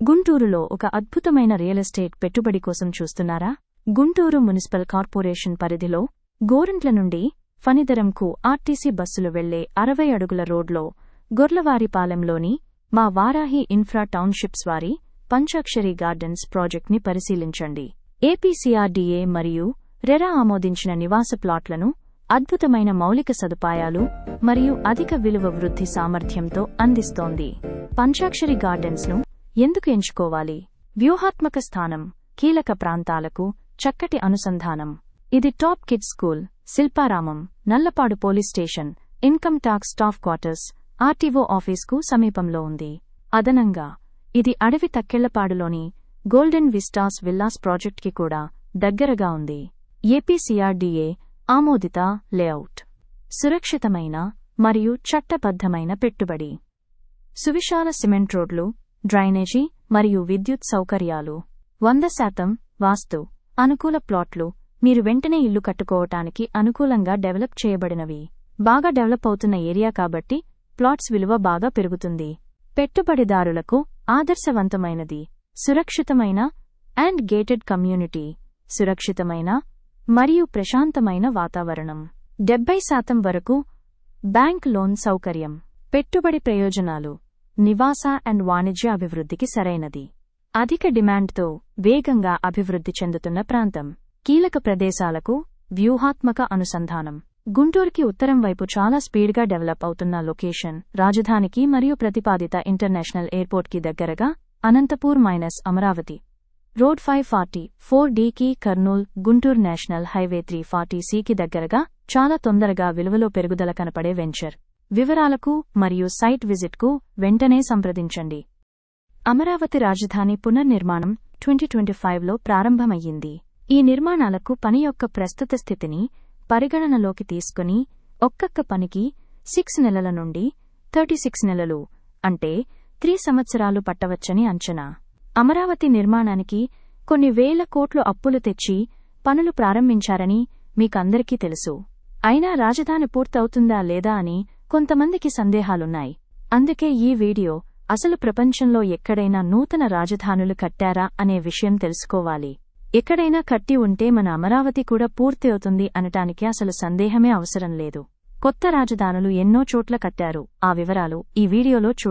గుంటూరులో ఒక అద్భుతమైన రియల్ ఎస్టేట్ పెట్టుబడి కోసం చూస్తున్నారా? గుంటూరు మున్సిపల్ కార్పొరేషన్ పరిధిలో గోరంట్ల నుండి ఫణిదరంకు ఆర్టీసీ బస్సులు వెళ్ళే అరవై అడుగుల రోడ్లో గొర్లవారిపాలెంలోని మా వారాహి ఇన్ఫ్రా టౌన్షిప్స్ వారి పంచాక్షరి గార్డెన్స్ ప్రాజెక్ట్ని పరిశీలించండి. ఏపీసీఆర్డీఏ మరియు రెరా ఆమోదించిన నివాస ప్లాట్లను అద్భుతమైన మౌలిక సదుపాయాలు మరియు అధిక విలువ వృద్ధి సామర్థ్యంతో అందిస్తోంది. పంచాక్షరి గార్డెన్స్ను ఎందుకు ఎంచుకోవాలి? వ్యూహాత్మక స్థానం కీలక ప్రాంతాలకు చక్కటి అనుసంధానం. ఇది top kids school Shilparamam Nallapadu police station income tax staff quarters RTO ఆఫీస్కు సమీపంలో ఉంది. అదనంగా ఇది అడవి తక్కెళ్ళపాడులోని గోల్డెన్ విస్టాస్ విల్లాస్ ప్రాజెక్ట్కి కూడా దగ్గరగా ఉంది. ఏపీసీఆర్డీఏ ఆమోదిత లేఅవుట్. సురక్షితమైన మరియు చట్టబద్ధమైన పెట్టుబడి. సువిశాల సిమెంట్ రోడ్లు డ్రైనేజీ మరియు విద్యుత్ సౌకర్యాలు. వంద శాతం వాస్తు. అనుకూల ప్లాట్లు. మీరు వెంటనే ఇల్లు కట్టుకోవటానికి అనుకూలంగా డెవలప్ చేయబడినవి. బాగా డెవలప్ అవుతున్న ఏరియా కాబట్టి ప్లాట్స్ విలువ బాగా పెరుగుతుంది. పెట్టుబడిదారులకు ఆదర్శవంతమైనది. సురక్షితమైన అండ్ గేటెడ్ కమ్యూనిటీ. సురక్షితమైన మరియు ప్రశాంతమైన వాతావరణం. డెబ్బై శాతం వరకు బ్యాంక్ లోన్ సౌకర్యం. పెట్టుబడి ప్రయోజనాలు. నివాస అండ్ వాణిజ్య అభివృద్ధికి సరైనది. అధిక డిమాండ్తో వేగంగా అభివృద్ధి చెందుతున్న ప్రాంతం. కీలక ప్రదేశాలకు వ్యూహాత్మక అనుసంధానం. గుంటూరుకి ఉత్తరం వైపు చాలా స్పీడ్గా డెవలప్ అవుతున్న లొకేషన్ రాజధానికి మరియు ప్రతిపాదిత ఇంటర్నేషనల్ ఎయిర్పోర్ట్కి దగ్గరగా Anantapur minus Amaravati. Road five forty four డీకి Kurnool Guntur national highway three forty సికి దగ్గరగా చాలా తొందరగా విలువలో పెరుగుదల కనపడే వెంచర్. వివరాలకు మరియు సైట్ విజిట్కు వెంటనే సంప్రదించండి. అమరావతి రాజధాని పునర్నిర్మాణం ట్వంటీ ట్వంటీ ఫైవ్లో ప్రారంభమయ్యింది. ఈ నిర్మాణాలకు పని యొక్క ప్రస్తుత స్థితిని పరిగణనలోకి తీసుకుని ఒక్కొక్క పనికి సిక్స్ నెలల నుండి థర్టీ సిక్స్ నెలలు అంటే త్రీ సంవత్సరాలు పట్టవచ్చని అంచనా. అమరావతి నిర్మాణానికి కొన్ని వేల కోట్లు అప్పులు తెచ్చి పనులు ప్రారంభించారని మీకందరికీ తెలుసు. అయినా రాజధాని పూర్తవుతుందా లేదా అని కొంతమందికి సందేహాలున్నాయి. అందుకే ఈ వీడియో అసలు ప్రపంచంలో ఎక్కడైనా నూతన రాజధానులు కట్టారా అనే విషయం తెలుసుకోవాలి. ఎక్కడైనా కట్టి ఉంటే మన అమరావతి కూడా పూర్తి అవుతుంది అనటానికి అసలు సందేహమే అవసరం లేదు. కొత్త రాజధానులు ఎన్నో చోట్ల కట్టారు. ఆ వివరాలు ఈ వీడియోలో చూ